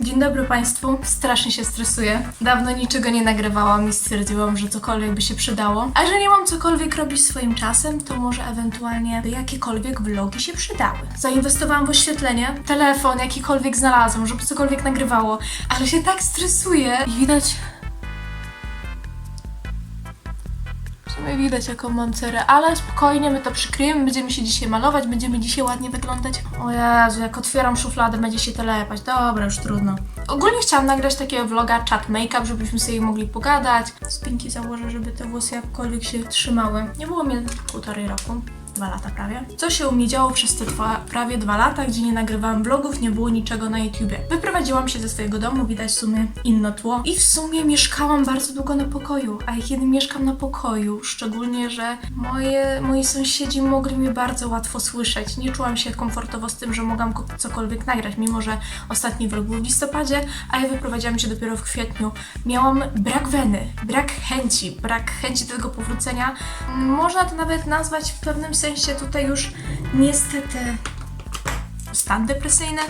Dzień dobry Państwu. Strasznie się stresuję. Dawno niczego nie nagrywałam i stwierdziłam, że cokolwiek by się przydało. A że nie mam cokolwiek robić swoim czasem, to może ewentualnie jakiekolwiek vlogi się przydały. Zainwestowałam w oświetlenie, telefon jakikolwiek znalazłam, żeby cokolwiek nagrywało, ale się tak stresuję. I widać... sumie widać jaką mam cerę, ale spokojnie, my to przykryjemy, będziemy się dzisiaj malować, będziemy dzisiaj ładnie wyglądać. O Jezu, jak otwieram szufladę, będzie się telepać. Dobra, już trudno. Ogólnie chciałam nagrać takiego vloga chat make-up, żebyśmy sobie mogli pogadać. Spinki założę, żeby te włosy jakkolwiek się trzymały. Nie było mnie półtorej roku. Dwa lata prawie. Co się u mnie działo przez te dwa, prawie dwa lata, gdzie nie nagrywałam vlogów, nie było niczego na YouTubie. Wyprowadziłam się ze swojego domu, widać w sumie inne tło. I w sumie mieszkałam bardzo długo na pokoju. A kiedy mieszkam na pokoju, szczególnie, że moje, moi sąsiedzi mogli mnie bardzo łatwo słyszeć. Nie czułam się komfortowo z tym, że mogłam ko- cokolwiek nagrać, mimo że ostatni vlog był w listopadzie, a ja wyprowadziłam się dopiero w kwietniu. Miałam brak weny, brak chęci, brak chęci do tego powrócenia. Można to nawet nazwać w pewnym sensie tutaj już niestety stan depresyjny.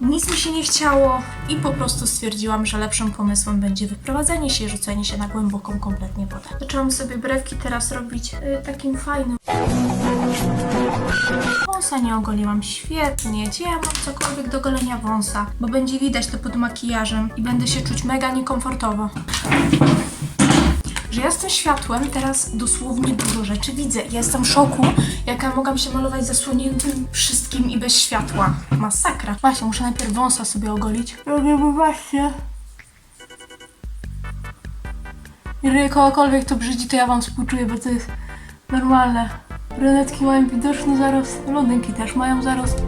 Nic mi się nie chciało i po prostu stwierdziłam, że lepszym pomysłem będzie wyprowadzenie się i rzucenie się na głęboką kompletnie wodę. Zaczęłam sobie brewki teraz robić y, takim fajnym. Wąsa nie ogoliłam świetnie. Gdzie ja mam cokolwiek do golenia wąsa? Bo będzie widać to pod makijażem i będę się czuć mega niekomfortowo że ja z tym światłem teraz dosłownie dużo rzeczy widzę. Ja jestem w szoku, jaka mogłam się malować zasłoniętym wszystkim i bez światła. Masakra. Właśnie, muszę najpierw wąsa sobie ogolić. Robię, bo właśnie. Jeżeli kogokolwiek to brzydzi, to ja wam współczuję, bo to jest normalne. Brunetki mają widoczny zarost, blondynki też mają zarost.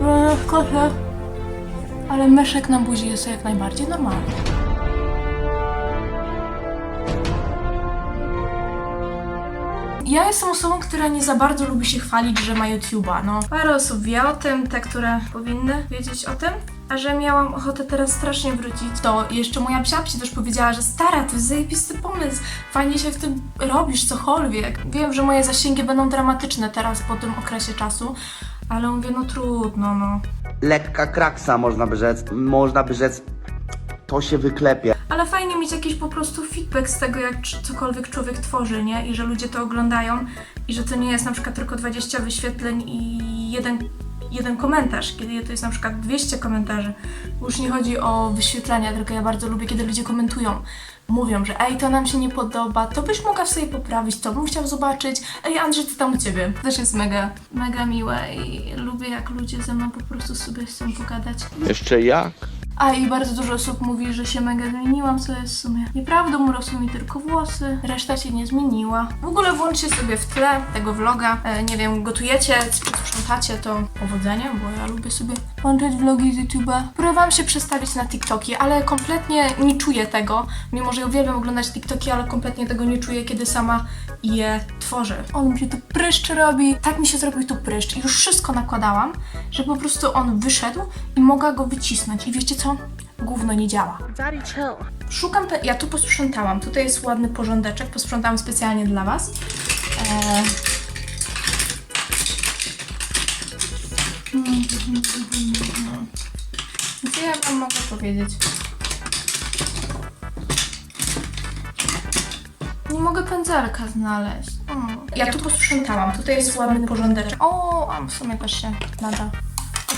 Brunet w kotle. Ale myszek na buzi jest jak najbardziej normalny. Ja jestem osobą, która nie za bardzo lubi się chwalić, że ma YouTube'a. No, parę osób wie o tym, te, które powinny wiedzieć o tym. A że miałam ochotę teraz strasznie wrócić, to jeszcze moja psiapsi też powiedziała, że stara, to jest zajebisty pomysł, fajnie się w tym robisz, cokolwiek. Wiem, że moje zasięgi będą dramatyczne teraz po tym okresie czasu, ale mówię, no trudno, no. lekka kraksa, można by rzec. Można by rzec, to się wyklepie. Ale fajnie mieć jakiś po prostu feedback z tego, jak cokolwiek człowiek tworzy, nie? I że ludzie to oglądają i że to nie jest na przykład tylko 20 wyświetleń i jeden, jeden komentarz, kiedy to jest na przykład 200 komentarzy. Już nie chodzi o wyświetlenia, tylko ja bardzo lubię, kiedy ludzie komentują. Mówią, że ej, to nam się nie podoba, to byś mogła sobie poprawić, to bym chciał zobaczyć. Ej, Andrzej, co tam u Ciebie? To też jest mega, mega miłe i lubię, jak ludzie ze mną po prostu sobie chcą pogadać. Jeszcze jak? A i bardzo dużo osób mówi, że się mega zmieniłam, co jest w sumie nieprawdą, urosły mi tylko włosy, reszta się nie zmieniła. W ogóle włączcie sobie w tle tego vloga, e, nie wiem, gotujecie sprzątacie, to powodzenia, bo ja lubię sobie włączyć vlogi z YouTube'a. Próbowałam się przestawić na TikToki, ale kompletnie nie czuję tego, mimo że uwielbiam oglądać TikToki, ale kompletnie tego nie czuję, kiedy sama je tworzę. On mi się tu pryszcz robi, tak mi się zrobił tu pryszcz i już wszystko nakładałam, że po prostu on wyszedł i mogła go wycisnąć. I wiecie co? Gówno nie działa. Szukam, ja tu posprzątałam, tutaj jest ładny porządeczek, posprzątałam specjalnie dla Was. Eee... Co ja Wam mogę powiedzieć? Nie mogę pędzelka znaleźć. O. Ja tu posprzątałam, tutaj jest ładny porządeczek. O, a w sumie też się nada.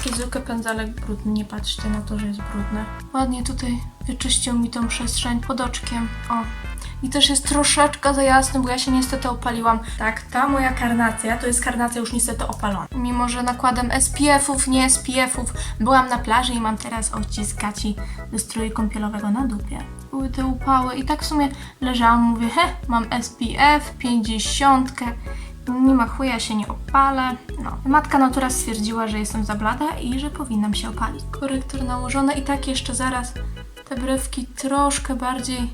Taki zwykły pędzelek brudny, nie patrzcie na to, że jest brudny. Ładnie tutaj wyczyścił mi tą przestrzeń pod oczkiem. O. I też jest troszeczkę za jasny, bo ja się niestety opaliłam. Tak, ta moja karnacja to jest karnacja już niestety opalona. Mimo, że nakładam SPF-ów, nie SPF-ów, byłam na plaży i mam teraz odciskaci ze stroju kąpielowego na dupie. Były te upały i tak w sumie leżałam, mówię, he, mam SPF 50, nie ma chuja, się nie opalę. No. Matka natura stwierdziła, że jestem za blada i że powinnam się opalić. Korektor nałożony i tak jeszcze zaraz te brewki troszkę bardziej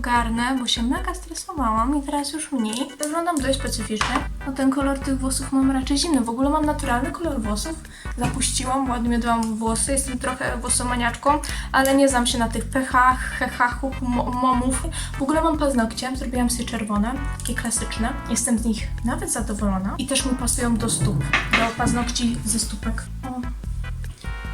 ogarnę, bo się mega stresowałam i teraz już mniej. Wyglądam dość specyficznie. No ten kolor tych włosów mam raczej zimny. W ogóle mam naturalny kolor włosów. Zapuściłam, ładnie miodłam włosy. Jestem trochę włosomaniaczką, ale nie znam się na tych pechach, hechachów, mo- momów. W ogóle mam paznokcie, zrobiłam sobie czerwone, takie klasyczne. Jestem z nich nawet zadowolona. I też mi pasują do stóp, do paznokci ze stópek.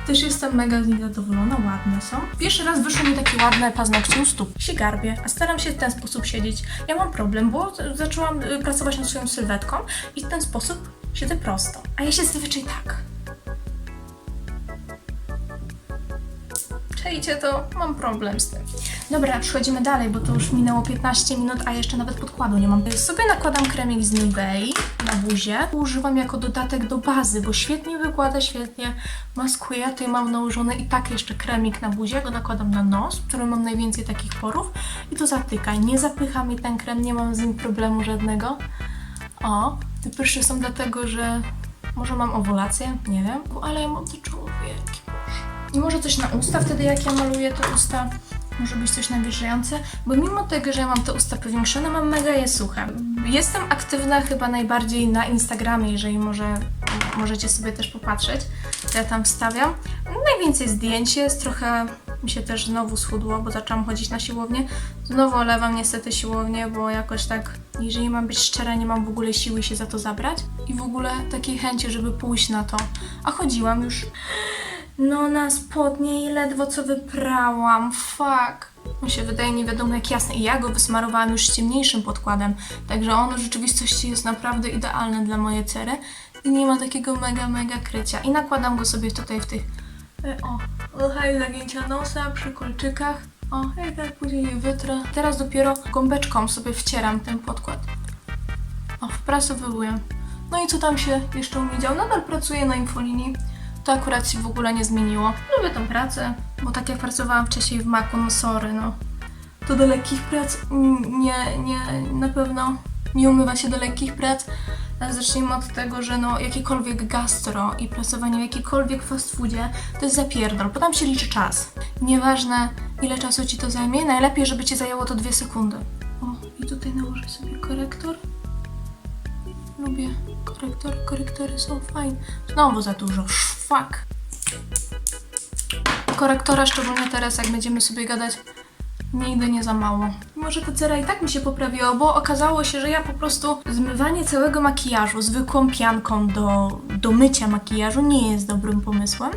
Też jestem mega z nich zadowolona, ładne są. Pierwszy raz wyszły mi takie ładne paznokcie u stóp. Się garbię, a staram się w ten sposób siedzieć. Ja mam problem, bo zaczęłam y, pracować nad swoją sylwetką i w ten sposób siedzę prosto. A ja się zazwyczaj tak. Czajcie to, mam problem z tym. Dobra, przechodzimy dalej, bo to już minęło 15 minut, a jeszcze nawet podkładu nie mam. Sobie nakładam kremik z Nivei na buzię. Używam jako dodatek do bazy, bo świetnie wykłada, świetnie maskuje. Tutaj mam nałożony i tak jeszcze kremik na buzię, go nakładam na nos, w którym mam najwięcej takich porów i to zatyka. Nie zapycha mi ten krem, nie mam z nim problemu żadnego. O, te pryszcze są dlatego, że może mam owulację, nie wiem, ale ja mam te czoło. I może coś na usta wtedy, jak ja maluję te usta, może być coś nawilżające, bo mimo tego, że ja mam te usta powiększone, mam mega je suche. Jestem aktywna chyba najbardziej na Instagramie, jeżeli może możecie sobie też popatrzeć, ja tam wstawiam. Najwięcej zdjęć jest, trochę mi się też znowu schudło, bo zaczęłam chodzić na siłownię. Znowu olewam niestety siłownię, bo jakoś tak, jeżeli mam być szczera, nie mam w ogóle siły się za to zabrać i w ogóle takiej chęci, żeby pójść na to. A chodziłam już no na spodnie i ledwo co wyprałam, fuck. On się wydaje nie wiadomo jak jasny i ja go wysmarowałam już ciemniejszym podkładem, także on w rzeczywistości jest naprawdę idealny dla mojej cery i nie ma takiego mega, mega krycia. I nakładam go sobie tutaj w tych, e, o, haj zagięcia nosa, przy kolczykach. O, i tak później je wytrę. Teraz dopiero gąbeczką sobie wcieram ten podkład. O, wprasowuję. No i co tam się jeszcze u mnie działo? Nadal pracuję na infolinii. To akurat się w ogóle nie zmieniło. Lubię tą pracę, bo tak jak pracowałam wcześniej w Macu, no sorry, no. To do lekkich prac nie, nie, na pewno nie umywa się do lekkich prac. Zacznijmy od tego, że no jakiekolwiek gastro i pracowanie w jakikolwiek fast foodzie to jest zapierdol, bo tam się liczy czas. Nieważne ile czasu ci to zajmie, najlepiej żeby ci zajęło to dwie sekundy. O, i tutaj nałożę sobie korektor. Lubię korektory, korektory są fajne. Znowu za dużo, fuck. Korektora, szczególnie teraz, jak będziemy sobie gadać, nigdy nie za mało. Może ta cera i tak mi się poprawiła, bo okazało się, że ja po prostu zmywanie całego makijażu zwykłą pianką do, do mycia makijażu nie jest dobrym pomysłem.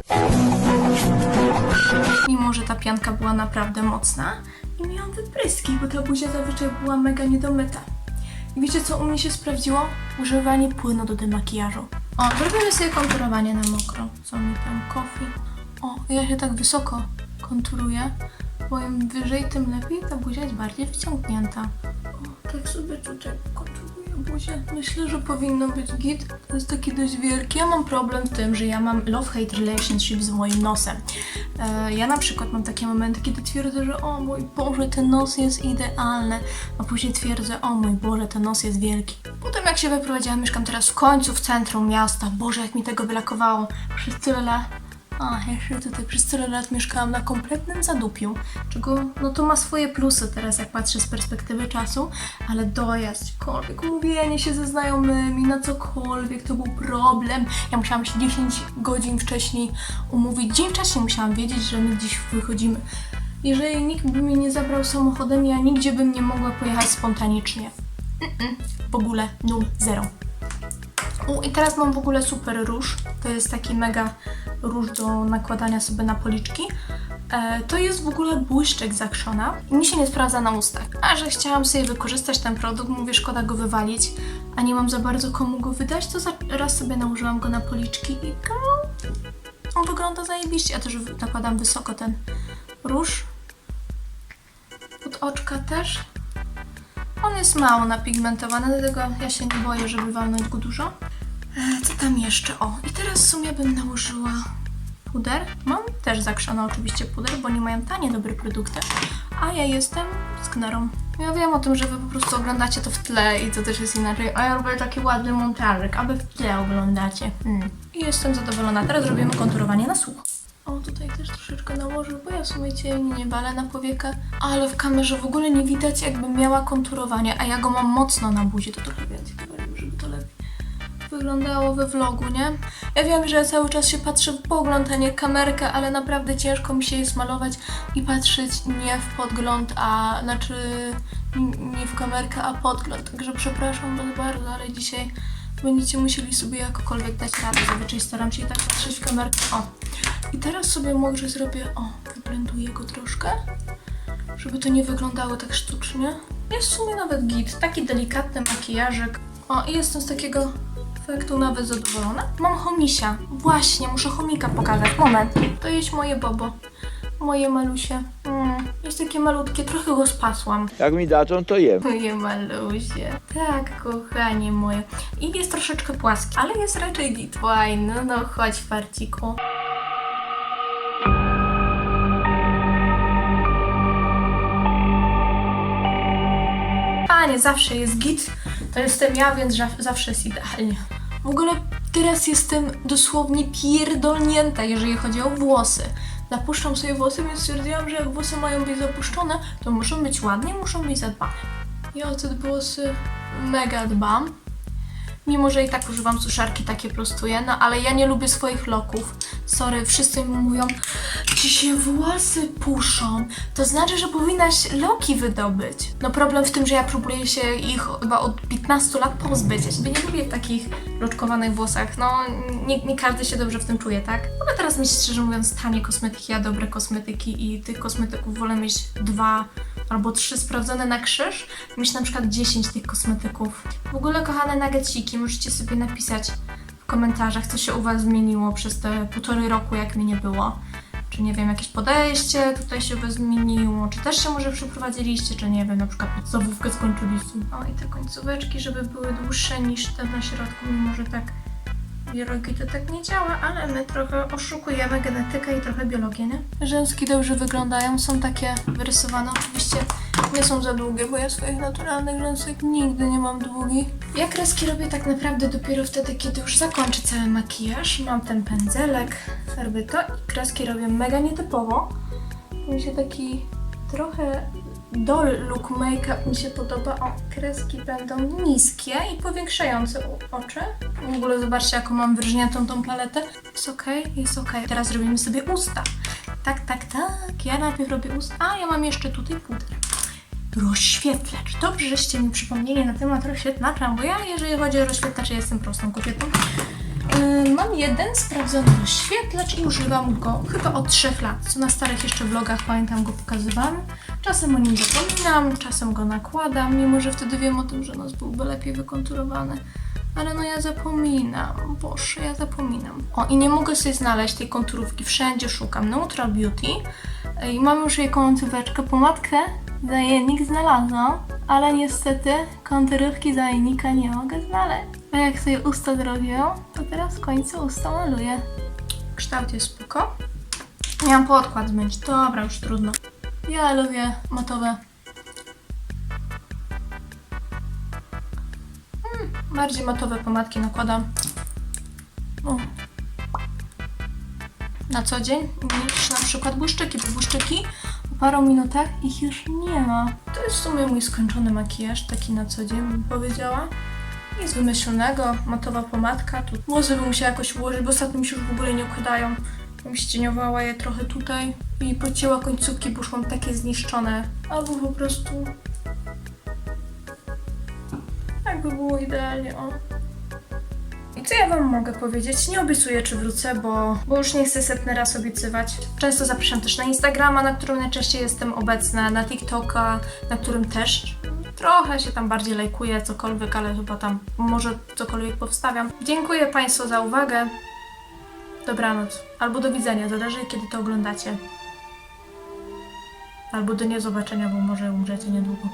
Mimo, że ta pianka była naprawdę mocna i miałam wypryski, bo ta buzia zazwyczaj była mega niedomyta. I wiecie co u mnie się sprawdziło? Używanie płynu do demakijażu. O, zrobimy sobie konturowanie na mokro. Co mi tam? Kofi. O, ja się tak wysoko konturuję, bo im wyżej, tym lepiej. Ta buzia jest bardziej wciągnięta. O, tak sobie tutaj buzię. Myślę, że powinno być git. To jest taki dość wielki. Ja mam problem w tym, że ja mam love-hate relationship z moim nosem. E, ja na przykład mam takie momenty, kiedy twierdzę, że o mój Boże, ten nos jest idealny, a później twierdzę, o mój Boże, ten nos jest wielki. Potem jak się wyprowadziłam, mieszkam teraz w końcu w centrum miasta. Boże, jak mi tego wylakowało przez tyle lat. A, jeszcze tutaj przez tyle lat mieszkałam na kompletnym zadupiu, czego, no to ma swoje plusy teraz, jak patrzę z perspektywy czasu, ale dojazd, gdziekolwiek, umówienie się ze znajomymi, na cokolwiek, to był problem. Ja musiałam się 10 godzin wcześniej umówić, dzień wcześniej musiałam wiedzieć, że my gdzieś wychodzimy. Jeżeli nikt by mnie nie zabrał samochodem, ja nigdzie bym nie mogła pojechać spontanicznie. Mm-mm, w ogóle nul, zero. U, I teraz mam w ogóle super róż. To jest taki mega róż do nakładania sobie na policzki. E, to jest w ogóle błyszczek z Actiona i mi się nie sprawdza na ustach. A że chciałam sobie wykorzystać ten produkt, mówię, szkoda go wywalić, a nie mam za bardzo komu go wydać, to za, raz sobie nałożyłam go na policzki i girl, on wygląda zajebiście. Ja też nakładam wysoko ten róż. Pod oczka też. On jest mało napigmentowany, dlatego ja się nie boję, żeby walnąć go dużo. E, co tam jeszcze? O, i teraz w sumie bym nałożyła puder. Mam też zakrzone oczywiście puder, bo nie mają tanie dobre produkty. A ja jestem z Gnerą. Ja wiem o tym, że wy po prostu oglądacie to w tle i to też jest inaczej. A ja robię taki ładny montażyk, aby w tle oglądacie. Hmm. I jestem zadowolona. Teraz robimy konturowanie na słuch. O, tutaj też troszeczkę nałożył, bo ja w sumie ciemnie nie walę na powiekę, ale w kamerze w ogóle nie widać jakbym miała konturowanie, a ja go mam mocno na buzi, to trochę więcej wyglądało we vlogu, nie? Ja wiem, że cały czas się patrzę w pogląd, a nie kamerkę, ale naprawdę ciężko mi się jest malować i patrzeć nie w podgląd, a znaczy nie w kamerkę, a podgląd. Także przepraszam was bardzo, ale dzisiaj będziecie musieli sobie jakokolwiek dać radę. Zazwyczaj staram się i tak patrzeć w kamerkę. O, I teraz sobie może zrobię, o, wyblenduję go troszkę, żeby to nie wyglądało tak sztucznie. Jest w sumie nawet git, taki delikatny makijażek. O, i jestem z takiego efektu nawet zadowolona. Mam chomisia. Właśnie, muszę chomika pokazać. Moment. To jest moje bobo. Moje malusie. Mm, jest takie malutkie, trochę go spasłam. Jak mi daczą, to jem. Moje malusie. Tak, kochanie moje. I jest troszeczkę płaski, ale jest raczej git. Fajny, no chodź farciku. Panie, zawsze jest git. To jestem ja, więc za- zawsze jest idealnie. W ogóle teraz jestem dosłownie pierdolnięta, jeżeli chodzi o włosy. Napuszczam sobie włosy, więc stwierdziłam, że jak włosy mają być zapuszczone, to muszą być ładnie, muszą być zadbane. Ja o te włosy mega dbam. Mimo, że i tak używam suszarki, takie prostuję, no ale ja nie lubię swoich loków. Sorry, wszyscy mi mówią, ci się włosy puszą. To znaczy, że powinnaś loki wydobyć. No problem w tym, że ja próbuję się ich chyba od 15 lat pozbyć. Ja sobie nie lubię takich loczkowanych włosach. No, nie, nie każdy się dobrze w tym czuje, tak? Mogę teraz mieć, szczerze mówiąc, tanie kosmetyki, a dobre kosmetyki i tych kosmetyków wolę mieć dwa albo trzy sprawdzone na krzyż, mieć na przykład 10 tych kosmetyków. W ogóle, kochane nageciki, możecie sobie napisać w komentarzach, co się u Was zmieniło przez te półtorej roku, jak mnie nie było. Czy nie wiem, jakieś podejście tutaj się Was zmieniło, czy też się może przeprowadziliście, czy nie wiem, na przykład podstawówkę skończyliście. O i te końcóweczki, żeby były dłuższe niż te na środku, mimo że tak biologii to tak nie działa, ale my trochę oszukujemy genetykę i trochę biologię, nie? Rzęski dobrze wyglądają, są takie wyrysowane. Oczywiście nie są za długie, bo ja swoich naturalnych rzęsek nigdy nie mam długich. Ja kreski robię tak naprawdę dopiero wtedy, kiedy już zakończę cały makijaż. Mam ten pędzelek, farby to i kreski robię mega nietypowo. Mi się taki trochę doll look make-up mi się podoba. O, kreski będą niskie i powiększające oczy. W ogóle zobaczcie, jaką mam wyrżniętą tą paletę. Jest ok, jest ok. Teraz robimy sobie usta. Tak, tak, tak. Ja najpierw robię usta. A, ja mam jeszcze tutaj puder. Rozświetlacz. Dobrze, żeście mi przypomnieli na temat rozświetlacza, bo ja, jeżeli chodzi o rozświetlacz, jestem prostą kobietą. Yy, mam jeden sprawdzony rozświetlacz i używam go chyba od 3 lat. Co na starych jeszcze vlogach pamiętam go pokazywałam. Czasem o nim zapominam, czasem go nakładam, mimo że wtedy wiem o tym, że nos byłby lepiej wykonturowany. Ale no ja zapominam, boże, ja zapominam. O, i nie mogę sobie znaleźć tej konturówki, wszędzie szukam. Neutral Beauty Yy, i mam już jej końcóweczkę, pomadkę zajemnik znalazłam, ale niestety konturówki zajemnika nie mogę znaleźć. A jak sobie usta zrobię, to teraz w końcu usta maluję. Kształt jest spoko. Miałam podkład zmyć, dobra, już trudno. Ja lubię matowe. Mm, bardziej matowe pomadki nakładam. O. Na co dzień niż na przykład błyszczyki, bo błyszczyki po paru minutach ich już nie ma. To jest w sumie mój skończony makijaż, taki na co dzień bym powiedziała. Nic wymyślonego, matowa pomadka. Tu włosy bym musiała jakoś ułożyć, bo ostatnio mi się już w ogóle nie układają. Bym ścieniowała je trochę tutaj i pocięła końcówki, bo już takie zniszczone. Albo po prostu... Tak by było idealnie, o. I co ja wam mogę powiedzieć? Nie obiecuję, czy wrócę, bo, bo już nie chcę setny raz obiecywać. Często zapraszam też na Instagrama, na którym najczęściej jestem obecna, na TikToka, na którym też trochę się tam bardziej lajkuję, cokolwiek, ale chyba tam może cokolwiek powstawiam. Dziękuję Państwu za uwagę. Dobranoc. Albo do widzenia, zależy kiedy to oglądacie. Albo do niezobaczenia, bo może umrzecie niedługo.